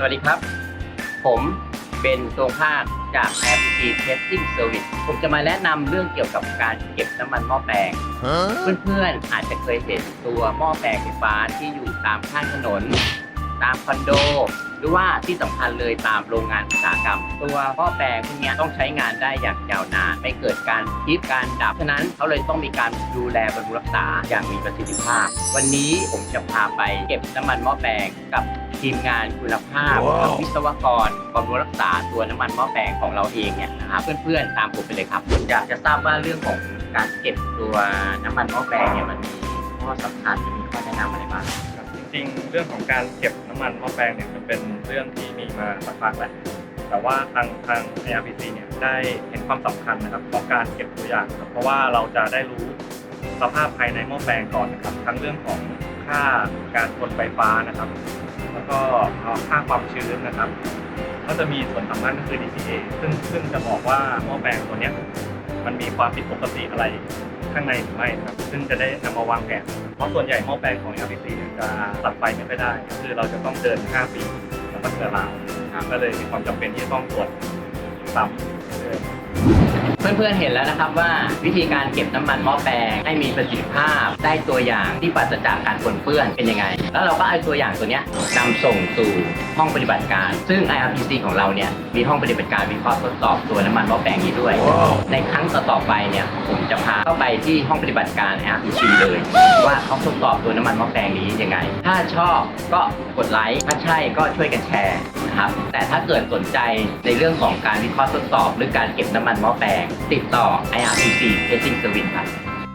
สวัสดีครับ ผมเป็นตรงภาคจาก IRPC Testing Service ผมจะมาแนะนำเรื่องเกี่ยวกับการเก็บน้ำมันหม้อแปลง เพื่อนๆอาจจะเคยเห็นตัวหม้อแปลงไฟฟ้าที่อยู่ตามข้างถนน ตามคอนโด หรือว่าที่สำคัญเลยตามโรงงานอุตสาหกรรม ตัวหม้อแปลงพวกเนี้ยต้องใช้งานได้อย่างยาวนาน ไม่เกิดการทิปการดับฉะนั้นเขาเลยต้องมีการดูแลบำรุงรักษาอย่างมีประสิทธิภาพ วันนี้ผมจะพาไปเก็บน้ำมันหม้อแปลงกับ ทีมงานคุณภาพว้าววิศวกรบำรุงรักษาตัวน้ำมันหม้อแปลงของเราเองเนี่ยนะครับเพื่อนๆตามผมไปเลยครับอยากจะทราบว่าเรื่องของการเก็บตัวน้ำมันหม้อแปลงเนี่ยมันมีข้อสำคัญหรือมีข้อแนะนำอะไรบ้างครับจริงๆ เรื่องของการเก็บน้ำมันหม้อแปลงเนี่ยมันเป็นเรื่องที่มีมาสักพักแล้วแต่ว่าทางทาง IRPC เนี่ยได้เห็นความสำคัญนะครับของการเก็บตัวอย่างครับเพราะว่าเราจะได้รู้สภาพภายในหม้อแปลงก่อนนะครับทั้งเรื่องของ ค่าการทนไฟฟ้านะครับ แล้วก็เอ่อค่าความชื้นนะครับ ก็จะมีส่วนสำคัญก็คือ DCA ซึ่งซึ่งจะบอกว่าหม้อแปลงตัวเนี้ยมันมีความผิดปกติอะไรข้างในหรือไม่ครับ ซึ่งจะได้นำมาวางแผน เพราะส่วนใหญ่หม้อแปลงของ LPC จะตัดไฟไม่ค่อยได้ คือเราจะต้องเดิน 5 ปีแล้วก็เจอราวก็เลยมีความจำเป็นที่จะต้องตรวจซ้ำ เพื่อนๆเห็นแล้วนะครับว่าวิธีการเก็บน้ำมันหม้อแปลงให้มีประสิทธิภาพได้ตัวอย่างที่ปราศจากการปนเปื้อนเป็นยังไง แล้วเราก็เอาตัวอย่างตัวนี้ยนำส่งสู่ห้องปฏิบัติการ ซึ่ง IRPC ของเราเนี่ยมีห้องปฏิบัติการวิเคราะห์ทดสอบตัวน้ำมันหม้อแปลงนี้ด้วย ในครั้งต่อๆไปเนี่ยผมจะพาเข้าไปที่ห้องปฏิบัติการ IRPC เลย ว่าเขาทดสอบตัวน้ำมันหม้อแปลงนี้ยังไง ถ้าชอบก็กดไลค์ถ้าใช่ก็ช่วยกันแชร์นะครับแต่ถ้าเกิดสนใจในเรื่องของการวิเคราะห์ทดสอบ หรือการเก็บน้ำมันหม้อแปลง ติดต่อ IRPC Testing Service ครับ